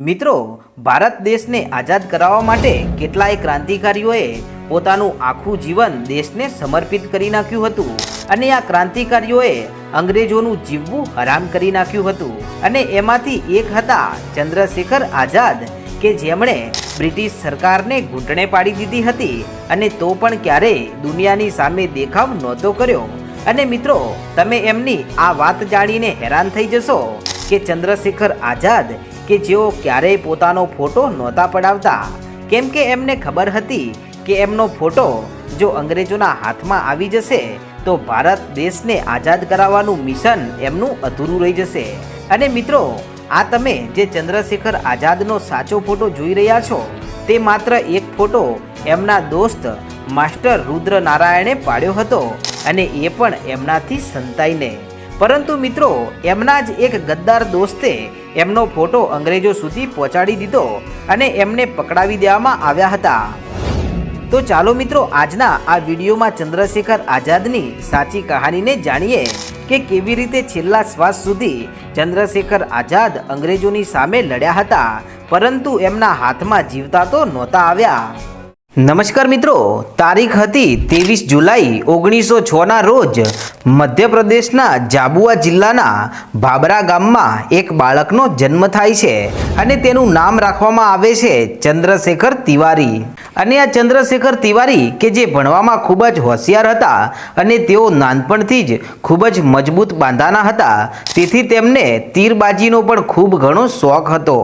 મિત્રો, ભારત દેશને આઝાદ કરાવવા માટે કેટલાય ક્રાંતિકારીઓએ પોતાનું આખું જીવન દેશને સમર્પિત કરી નાખ્યું હતું અને આ ક્રાંતિકારીઓએ અંગ્રેજોનું જીવવું હરામ કરી નાખ્યું હતું. અને એમાંથી એક હતા ચંદ્રશેખર આઝાદ, કે જેમણે બ્રિટિશ સરકારને ઘૂંટણે પાડી દીધી હતી અને તો પણ ક્યારેય દુનિયાની સામે દેખાવ નહોતો કર્યો. અને મિત્રો, તમે એમની આ વાત જાણીને હેરાન થઈ જશો કે ચંદ્રશેખર આઝાદ કે જેઓ ક્યારેય પોતાનો ફોટો નહોતા પડાવતા. કેમ કે એમને ખબર હતી કે એમનો ફોટો જો અંગ્રેજોના હાથમાં આવી જશે, તો ભારત દેશને આઝાદ કરાવવાનું મિશન એમનું અધૂરું રહી જશે. અને મિત્રો, આ તમે જે ચંદ્રશેખર આઝાદનો સાચો ફોટો જોઈ રહ્યા છો, તે માત્ર એક ફોટો એમના દોસ્ત માસ્ટર રુદ્ર નારાયણે પાડ્યો હતો અને એ પણ એમનાથી સંતાઈને. પરંતુ મિત્રો, એમના જ એક ગદ્દાર દોસ્તે એમનો ફોટો અંગ્રેજો સુધી પહોંચાડી દીધો અને એમને પકડાવી દેવામાં આવ્યા હતા. તો ચાલો મિત્રો, આજના આ વિડીયોમાં ચંદ્રશેખર આઝાદની સાચી કહાનીને જાણીએ કે કેવી રીતે છેલ્લા શ્વાસ સુધી ચંદ્રશેખર આઝાદ અંગ્રેજોની સામે લડ્યા હતા. પરંતુ એમના હાથમાં જીવતા તો નહોતા આવ્યા. નમસ્કાર મિત્રો, તારીખ હતી ત્રેવીસ જુલાઈ ઓગણીસો છના રોજ મધ્યપ્રદેશના જાબુઆ જિલ્લાના ભાબરા ગામમાં એક બાળકનો જન્મ થાય છે અને તેનું નામ રાખવામાં આવે છે ચંદ્રશેખર તિવારી. અને આ ચંદ્રશેખર તિવારી કે જે ભણવામાં ખૂબ જ હોશિયાર હતા અને તેઓ નાનપણથી જ ખૂબ જ મજબૂત બાંધાના હતા, તેથી તેમને તીરબાજીનો પણ ખૂબ ઘણો શોખ હતો.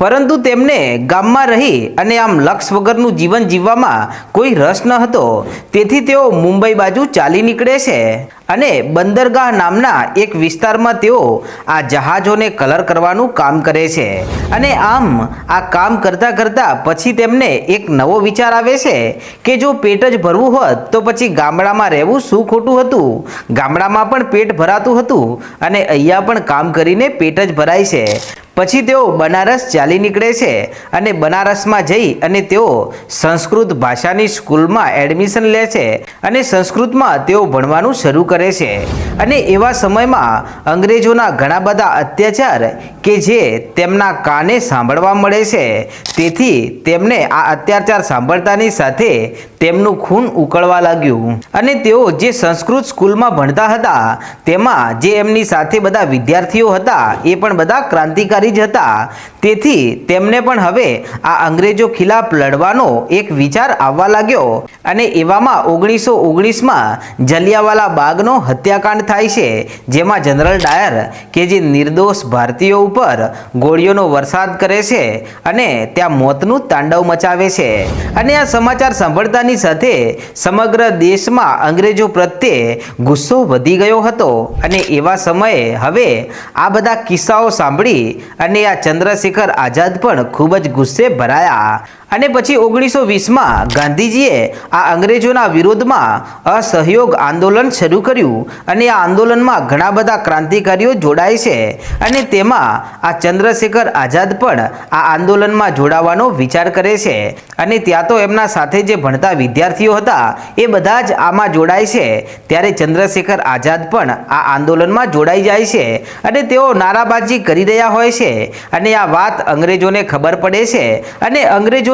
પરંતુ તેમને ગામમાં રહી અને આમ લક્ષ વગરનું જીવન જીવવામાં કોઈ રસ ન હતો. તેથી તેઓ મુંબઈ બાજુ ચાલી નીકળે છે અને બંદરગાહ નામના એક વિસ્તારમાં તેઓ આ જહાજોને કલર કરવાનું કામ કરે છે. અને આમ આ કામ કરતાં કરતાં પછી તેમને એક નવો વિચાર આવે છે કે જો પેટ જ ભરવું હોત તો પછી ગામડામાં રહેવું શું ખોટું હતું? ગામડામાં પણ પેટ ભરાતું હતું અને અહીંયા પણ કામ કરીને પેટ જ ભરાય છે. પછી તેઓ બનારસ ચાલી નીકળે છે અને બનારસમાં જઈ અને તેઓ સંસ્કૃત ભાષાની સ્કૂલમાં એડમિશન લે છે અને સંસ્કૃતમાં તેઓ ભણવાનું શરૂ કરે છે. અને એવા સમયમાં અંગ્રેજોના ઘણા બધા અત્યાચાર કે જે તેમના કાને સાંભળવા મળે છે, તેથી તેમને આ અત્યાચાર સાંભળતાની સાથે તેમનું ખૂન ઉકળવા લાગ્યું. અને તેઓ જે સંસ્કૃત સ્કૂલમાં ભણતા હતા, તેમાં જે એમની સાથે બધા વિદ્યાર્થીઓ હતા, એ પણ બધા ક્રાંતિકારી જ હતા તેથી તેમને પણ હવે આ અંગ્રેજો ખિલાફ લડવાનો એક વિચાર આવવા લાગ્યો અને એવામાં ઓગણીસો ઓગણીસમાં જલિયાવાલા બાગનો હત્યાકાંડ થાય છે, જેમાં જનરલ ડાયર કે જે નિર્દોષ ભારતીયો ઉપર ગોળીઓનો વરસાદ કરે છે અને ત્યાં મોતનું તાંડવ મચાવે છે. અને આ સમાચાર સાંભળતાની સાથે સમગ્ર દેશમાં અંગ્રેજો પ્રત્યે ગુસ્સો વધી ગયો હતો અને એવા સમયે હવે આ બધા કિસ્સાઓ સાંભળી અને આ ચંદ્રશેખર આઝાદ પણ ખૂબ જ ગુસ્સે ભરાયા. અને પછી ઓગણીસો વીસમાં ગાંધીજીએ આ અંગ્રેજોના વિરોધમાં અસહયોગ આંદોલન શરૂ કર્યું અને આ આંદોલનમાં ઘણા બધા ક્રાંતિકારીઓ જોડાય છે અને તેમાં આ ચંદ્રશેખર આઝાદ પણ આ આંદોલનમાં જોડાવાનો વિચાર કરે છે. અને ત્યાં તો એમના સાથે જે ભણતા વિદ્યાર્થીઓ હતા એ બધા જ આમાં જોડાય છે. ત્યારે ચંદ્રશેખર આઝાદ પણ આ આંદોલનમાં જોડાઈ જાય છે અને તેઓ નારાબાજી કરી રહ્યા હોય છે. અને આ વાત અંગ્રેજોને ખબર પડે છે. અને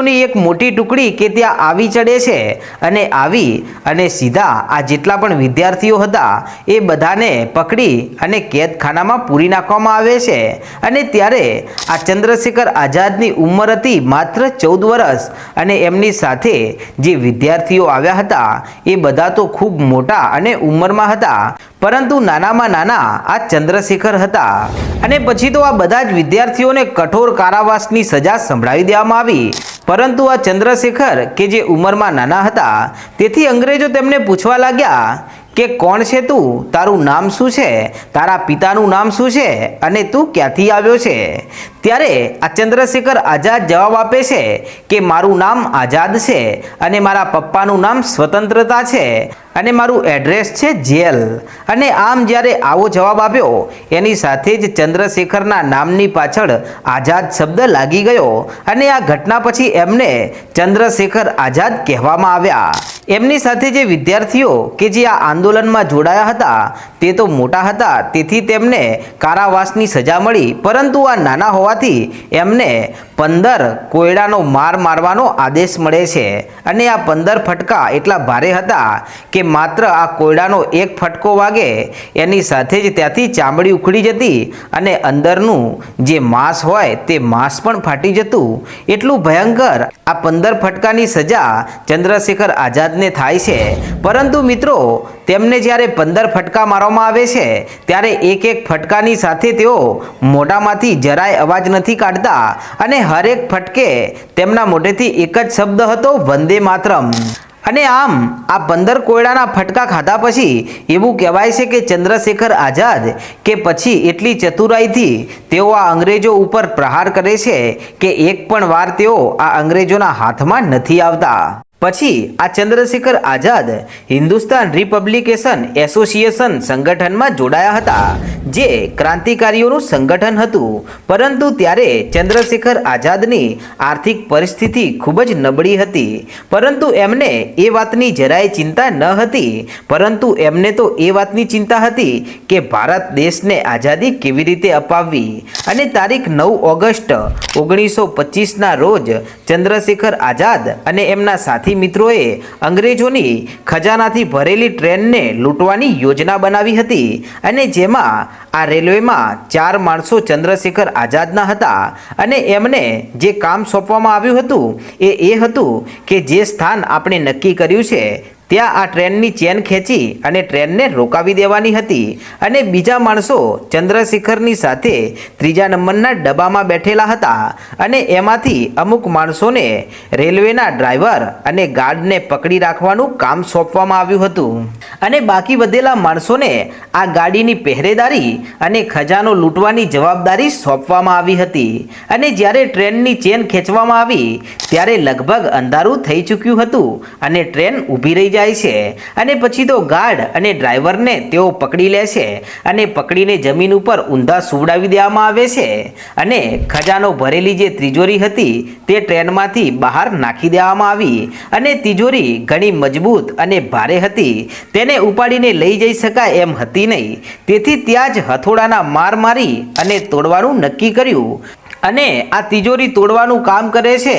અંગ્રેજોની એક મોટી ટુકડી કે ત્યાં આવી ચડે છે અને આવી અને સીધા આ જેટલા પણ વિદ્યાર્થીઓ હતા એ બધાને પકડી અને કેદખાનામાં પૂરી નાખવામાં આવે છે. અને ત્યારે આ ચંદ્રશેખર આઝાદની ઉંમર હતી માત્ર ચૌદ વર્ષ અને એમની સાથે જે વિદ્યાર્થીઓ આવ્યા હતા એ બધા તો ખૂબ મોટા અને ઉંમરમાં હતા. પરંતુ નાનામાં નાના આ ચંદ્રશેખર હતા. અને પછી તો આ બધા જ વિદ્યાર્થીઓને કઠોર કારાવાસની સજા સંભળાવી દેવામાં આવી. પરંતુ આ ચંદ્રશેખર, કે જે ઉંમરમાં નાના હતા, તેથી અંગ્રેજો તેમને પૂછવા લાગ્યા કે કોણ છે તું? તારું નામ શું છે? તારા પિતાનું નામ શું છે? અને તું ક્યાંથી આવ્યો છે? ત્યારે આ ચંદ્રશેખર આઝાદ જવાબ આપે છે કે મારું નામ આઝાદ છે અને મારા પપ્પાનું નામ સ્વતંત્રતા છે અને મારું એડ્રેસ છે જેલ. અને આમ જ્યારે આવો જવાબ આપ્યો, એની સાથે જ ચંદ્રશેખરના નામની પાછળ આઝાદ શબ્દ લાગી ગયો અને આ ઘટના પછી એમને ચંદ્રશેખર આઝાદ કહેવામાં આવ્યા. એમની સાથે જે વિદ્યાર્થીઓ કે જે આ આંદોલનમાં જોડાયા હતા, તે તો મોટા હતા. તેથી તેમને કારાવાસની સજા મળી, પરંતુ આ નાના હોવાથી એમને પંદર કોયડાનો માર મારવાનો આદેશ મળે છે. અને આ પંદર ફટકા એટલા ભારે હતા કે માત્ર આ કોયડાનો એક ફટકો વાગે. એની સાથે જ ત્યાંથી ચામડી ઉખડી જતી અને અંદરનું જે માંસ હોય તે માંસ પણ ફાટી જતું. એટલું ભયંકર આ પંદર ફટકાની સજા ચંદ્રશેખર આઝાદને થાય છે. પરંતુ મિત્રો, તેમને જ્યારે પંદર ફટકા મારવામાં આવે છે, ત્યારે એક એક ફટકાની સાથે તેઓ મોઢામાંથી જરાય અવાજ નથી કાઢતા અને હરેક ફટકે તેમના મોઢેથી એક જ શબ્દ હતો, વંદે માતરમ. અને આમ, આ પંદર કોયડાના ફટકા ખાધા પછી એવું કહેવાય છે કે ચંદ્રશેખર આઝાદ કે પછી એટલી ચતુરાઈથી તેઓ આ અંગ્રેજો ઉપર પ્રહાર કરે છે કે એક પણ વાર તેઓ આ અંગ્રેજોના હાથમાં નથી આવતા. પછી આ ચંદ્રશેખર આઝાદ હિન્દુસ્તાન રિપબ્લિકેશન એસોસિએશન સંગઠનમાં જોડાયા હતા, જે ક્રાંતિકારીઓનું સંગઠન હતું. પરંતુ ત્યારે ચંદ્રશેખર આઝાદની આર્થિક પરિસ્થિતિ ખૂબ જ નબળી હતી. પરંતુ એમને એ વાતની જરાય ચિંતા ન હતી. પરંતુ એમને તો એ વાતની ચિંતા હતી કે ભારત દેશને આઝાદી કેવી રીતે અપાવવી? અને તારીખ નવ ઓગસ્ટ ઓગણીસો પચીસના રોજ ચંદ્રશેખર આઝાદ અને એમના સાથી મિત્રોએ અંગ્રેજોની ખજાનાથી ભરેલી ટ્રેનને લૂંટવાની યોજના બનાવી હતી અને જેમાં આ રેલવેમાં ચાર માણસો ચંદ્રશેખર આઝાદના હતા અને એમને જે કામ સોંપવામાં આવ્યું હતું એ એ હતું કે જે સ્થાન આપણે નક્કી કર્યું છે ત્યાં આ ટ્રેનની ચેન ખેંચી અને ટ્રેનને રોકાવી દેવાની હતી અને બીજા માણસો ચંદ્રશેખરની સાથે ત્રીજા નંબરના ડબ્બામાં બેઠેલા હતા અને એમાંથી અમુક માણસોને રેલવેના ડ્રાઈવર અને ગાર્ડને પકડી રાખવાનું કામ સોંપવામાં આવ્યું હતું. અને બાકી વધેલા માણસોને આ ગાડીની પહેરેદારી અને ખજાનો લૂંટવાની જવાબદારી સોંપવામાં આવી હતી. અને જ્યારે ટ્રેનની ચેન ખેંચવામાં આવી, ત્યારે લગભગ અંધારું થઈ ચૂક્યું હતું અને ટ્રેન ઊભી રહી જાય છે અને પછી તો ગાર્ડ અને ડ્રાઈવરને તેઓ પકડી લે છે અને પકડીને જમીન ઉપર ઊંધા સુવડાવી દેવામાં આવે છે અને ખજાનો ભરેલી જે તિજોરી હતી તે ટ્રેનમાંથી બહાર નાખી દેવામાં આવી અને તિજોરી ઘણી મજબૂત અને ભારે હતી. તેને ઉપાડીને લઈ જઈ શકાય એમ હતી નહીં. તેથી ત્યાં જ હથોડાના માર મારી અને તોડવાનું નક્કી કર્યું. અને આ તિજોરી તોડવાનું કામ કરે છે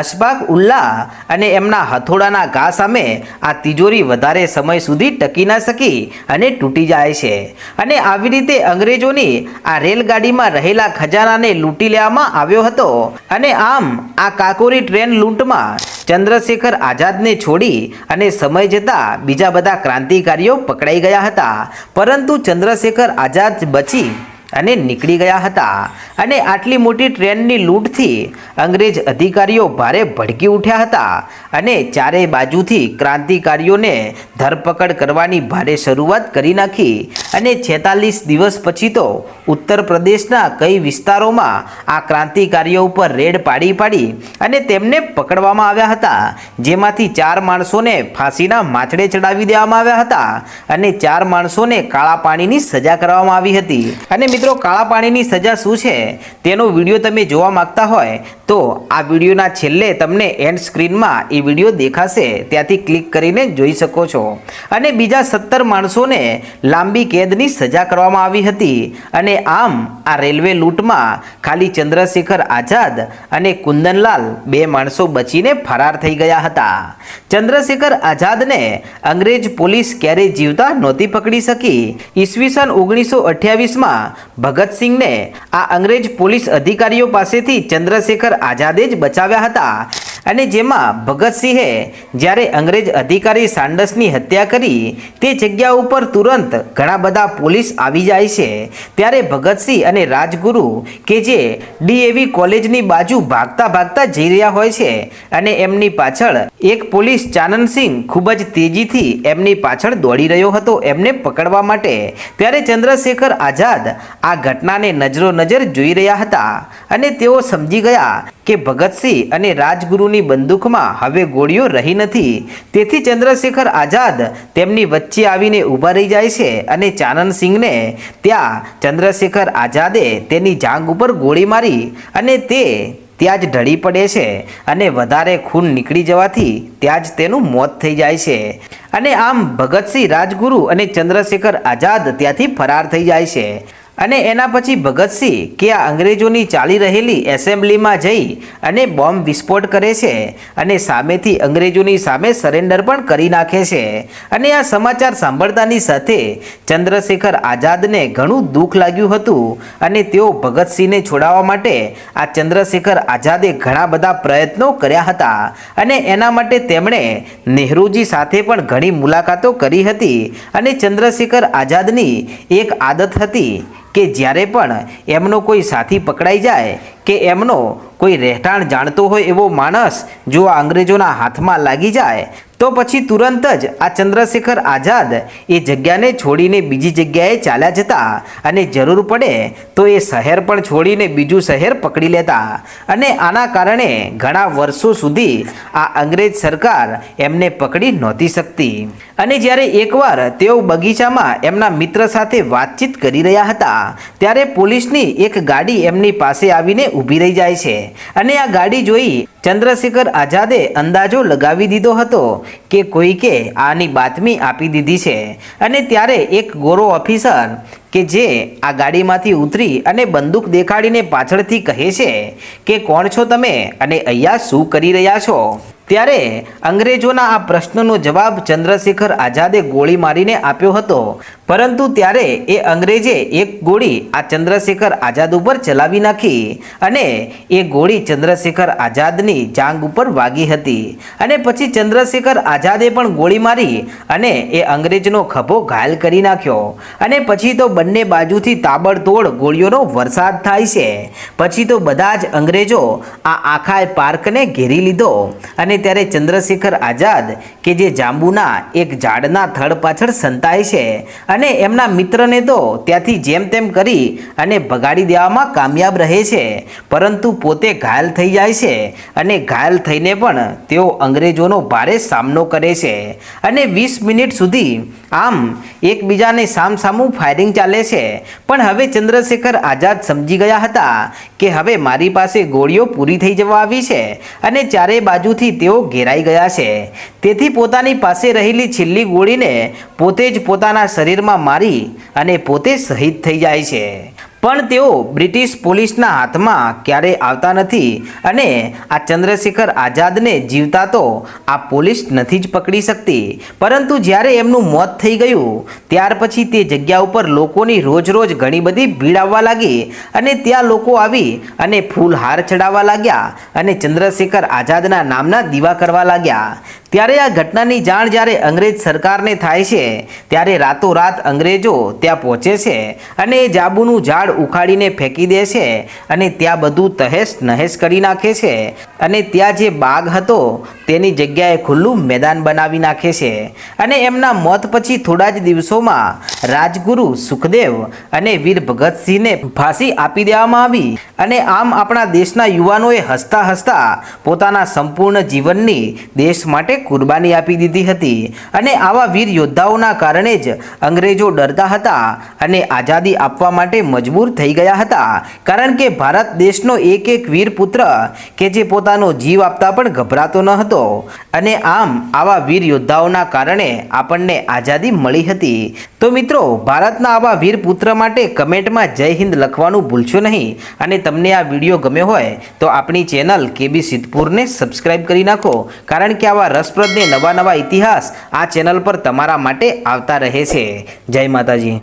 અશફાક ઉલ્લા અને એમના હથોડાના ઘા સામે આ તિજોરી વધારે સમય સુધી ટકી ના શકી અને તૂટી જાય છે. અને આવી રીતે અંગ્રેજોની આ રેલગાડીમાં રહેલા ખજાનાને લૂંટી લેવામાં આવ્યો હતો. અને આમ આ કાકોરી ટ્રેન લૂંટમાં ચંદ્રશેખર આઝાદને છોડી અને સમય જતાં બીજા બધા ક્રાંતિકારીઓ પકડાઈ ગયા હતા. પરંતુ ચંદ્રશેખર આઝાદ બચી અને નીકળી ગયા હતા અને આટલી મોટી ટ્રેનની લૂંટથી અંગ્રેજ અધિકારીઓ ભારે ભડકી ઉઠ્યા હતા અને ચારે બાજુથી ક્રાંતિકારીઓને ધરપકડ કરવાની ભારે શરૂઆત કરી નાખી અને છેતાલીસ દિવસ પછી તો ઉત્તર પ્રદેશના કઈ વિસ્તારોમાં આ ક્રાંતિકારીઓ ઉપર રેડ પાડી પાડી અને તેમને પકડવામાં આવ્યા હતા, જેમાંથી ચાર માણસોને ફાંસીના માથડે ચડાવી દેવામાં આવ્યા હતા અને ચાર માણસોને કાળા પાણીની સજા કરવામાં આવી હતી. અને મિત્રો કાળા પાણીની સજા શું છે? તેનો વીડિયો તમે જોવા માંગતા હોય તો આ વિડીયોના છેલ્લે તમને એન્ડ સ્ક્રીનમાં એ વીડિયો દેખાશે. ત્યાંથી ક્લિક કરીને જોઈ શકો છો. અને બીજા સત્તર માણસોને લાંબી કેદની સજા કરવામાં આવી હતી. અને આમ આ રેલવે લૂંટમાં ખાલી ચંદ્રશેખર આઝાદ અને કુંદનલાલ બે માણસો બચીને ફરાર થઈ ગયા હતા. ચંદ્રશેખર આઝાદને અંગ્રેજ પોલીસ ક્યારેય જીવતા નહોતી પકડી શકી. ઈસવીસન ઓગણીસો અઠ્યાવીસમાં ભગતસિંહને આ અંગ્રેજ પોલીસ અધિકારીઓ પાસેથી ચંદ્રશેખર આઝાદે જ બચાવ્યા હતા. અને જેમાં ભગતસિંહે જ્યારે અંગ્રેજ અધિકારી સાંડસની હત્યા કરી, તે જગ્યા ઉપર તુરંત ઘણા બધા પોલીસ આવી જાય છે. ત્યારે ભગતસિંહ અને રાજગુરુ કે જે ડીએવી કોલેજની બાજુ ભાગતા ભાગતા જઈ રહ્યા હોય છે અને એમની પાછળ એક પોલીસ ચાનનસિંહ ખૂબ જ તેજીથી એમની પાછળ દોડી રહ્યો હતો એમને પકડવા માટે. ત્યારે ચંદ્રશેખર આઝાદ આ ઘટનાને નજરો નજર જોઈ રહ્યા હતા અને તેઓ સમજી ગયા કે ભગતસિંહ અને રાજગુરુની બંદૂકમાં હવે ગોળીઓ રહી નથી. તેથી ચંદ્રશેખર આઝાદ તેમની વચ્ચે આવીને ઊભા રહી જાય છે અને ચાનન સિંહને ત્યાં ચંદ્રશેખર આઝાદે તેની જાંગ ઉપર ગોળી મારી અને તે ત્યાં જ ઢળી પડે છે અને વધારે ખૂન નીકળી જવાથી ત્યાં જ તેનું મોત થઈ જાય છે. અને આમ ભગતસિંહ રાજગુરુ અને ચંદ્રશેખર આઝાદ ત્યાંથી ફરાર થઈ જાય છે. અને એના પછી ભગતસિંહ કે આ અંગ્રેજોની ચાલી રહેલી એસેમ્બલીમાં જઈ અને બોમ્બ વિસ્ફોટ કરે છે અને સામેથી અંગ્રેજોની સામે સરેન્ડર પણ કરી નાખે છે. અને આ સમાચાર સાંભળતાની સાથે ચંદ્રશેખર આઝાદને ઘણું દુઃખ લાગ્યું હતું અને તેઓ ભગતસિંહને છોડાવવા માટે આ ચંદ્રશેખર આઝાદે ઘણા બધા પ્રયત્નો કર્યા હતા અને એના માટે તેમણે નેહરુજી સાથે પણ ઘણી મુલાકાતો કરી હતી અને ચંદ્રશેખર આઝાદની એક આદત હતી કે જ્યારે પણ એમનો કોઈ સાથી પકડાઈ જાય કે એમનો કોઈ રહેઠાણ જાણતો હોય એવો માણસ જો આ અંગ્રેજોના હાથમાં લાગી જાય તો પછી તુરંત જ આ ચંદ્રશેખર આઝાદ એ જગ્યાને છોડીને બીજી જગ્યાએ ચાલ્યા જતા અને જરૂર પડે તો એ શહેર પણ છોડીને બીજું શહેર પકડી લેતા અને આના કારણે ઘણા વર્ષો સુધી આ અંગ્રેજ સરકાર એમને પકડી નહોતી શકતી. અને જ્યારે એકવાર તેઓ બગીચામાં એમના મિત્ર સાથે વાતચીત કરી રહ્યા હતા, ત્યારે પોલીસની એક ગાડી એમની પાસે આવીને ઊભી રહી જાય છે અને આ ગાડી જોઈ ચંદ્રશેખર આઝાદે અંદાજો લગાવી દીધો હતો કે કોઈકે આની બાતમી આપી દીધી છે. અને ત્યારે એક ગોરો ઓફિસર કે જે આ ગાડીમાંથી ઉતરી અને બંદૂક દેખાડીને પાછળથી કહે છે કે, કોણ છો તમે અને અહીંયા શું કરી રહ્યા છો? ત્યારે અંગ્રેજોના આ પ્રશ્નનો જવાબ ચંદ્રશેખર આઝાદે ગોળી મારીને આપ્યો હતો. પરંતુ ત્યારે એ અંગ્રેજે એક ગોળી આ ચંદ્રશેખર આઝાદ ઉપર ચલાવી નાખી અને એ ગોળી ચંદ્રશેખર આઝાદની જાંગ ઉપર વાગી હતી. અને પછી ચંદ્રશેખર આઝાદે પણ ગોળી મારી અને એ અંગ્રેજનો ખભો ઘાયલ કરી નાખ્યો. અને પછી તો બંને બાજુથી તાબડતોડ ગોળીઓનો વરસાદ થાય છે. પછી તો બધા જ અંગ્રેજો આ આખા પાર્કને ઘેરી લીધો. અને ત્યારે ચંદ્રશેખર આઝાદ, કે જે જાંબુના એક ઝાડના થડ પાછળ સંતાય છે અને એમના મિત્રને તો ત્યાંથી જેમ તેમ કરી અને ભગાડી દેવામાં કામયાબ રહે છે. પરંતુ પોતે ઘાયલ થઈ જાય છે અને ઘાયલ થઈને પણ તેઓ અંગ્રેજોનો ભારે સામનો કરે છે. અને વીસ મિનિટ સુધી આમ એકબીજાને સામસામું ફાયરિંગ ચાલે છે. પણ હવે ચંદ્રશેખર આઝાદ સમજી ગયા હતા કે હવે મારી પાસે ગોળીઓ પૂરી થઈ જવા આવી છે અને ચારે બાજુથી તેઓ ઘેરાઈ ગયા છે. તેથી પોતાની પાસે રહેલી છેલ્લી ગોળીને પોતે જ પોતાના શરીરમાં મારી અને પોતે શહીદ થઈ જાય છે. પણ તેઓ બ્રિટિશ પોલીસના હાથમાં ક્યારેય આવતા નથી અને આ ચંદ્રશેખર આઝાદને જીવતા તો આ પોલીસ નથી જ પકડી શકતી. પરંતુ જ્યારે એમનું મોત થઈ ગયું, ત્યાર પછી તે જગ્યા ઉપર લોકોની રોજ રોજ ઘણી બધી ભીડ આવવા લાગી અને ત્યાં લોકો આવી અને ફૂલહાર ચડાવવા લાગ્યા અને ચંદ્રશેખર આઝાદના નામના દીવા કરવા લાગ્યા. ત્યારે આ ઘટનાની જાણ જ્યારે અંગ્રેજ સરકારને થાય છે, ત્યારે રાતોરાત અંગ્રેજો ત્યાં પહોંચે છે અને એ જાબુનું ઝાડ ઉખાડીને ફેંકી દે છે અને ત્યાં બધું તહેશ નહેશ કરી નાખે છે. અને ત્યાં જે બાગ હતો, તેની જગ્યાએ ખુલ્લું મેદાન બનાવી નાખે છે. અને એમના મોત પછી થોડા જ દિવસોમાં રાજગુરુ સુખદેવ અને વીર ભગતસિંહને ફાંસી આપી દેવામાં આવી. અને આમ આપણા દેશના યુવાનોએ હસતા હસતા પોતાના સંપૂર્ણ જીવનની દેશ માટે કુરબાની આપી દીધી હતી. અને આવા વીર યોદ્ધાઓના કારણે જ અંગ્રેજો ડરતા હતા અને આઝાદી આપવા માટે મજબૂર થઈ ગયા હતા. કારણ કે ભારત દેશનો એક એક વીર પુત્ર કે જે પોતાનો જીવ આપતા પણ ગભરાતો ન હતો. અને આમ આવા વીર યોદ્ધાઓના કારણે આપણને આઝાદી મળી હતી. તો મિત્રો, ભારતના આવા વીર પુત્ર માટે કમેન્ટમાં જય હિન્દ લખવાનું ભૂલશો નહીં. અને તમને આ વીડિયો ગમ્યો હોય તો આપણી ચેનલ કેબી સિદ્ધપુરને સબસ્ક્રાઈબ કરી નાખો. કારણ કે આવા રસપ્રદ ને નવા નવા ઇતિહાસ આ ચેનલ પર તમારા માટે આવતા રહે છે. જય માતાજી.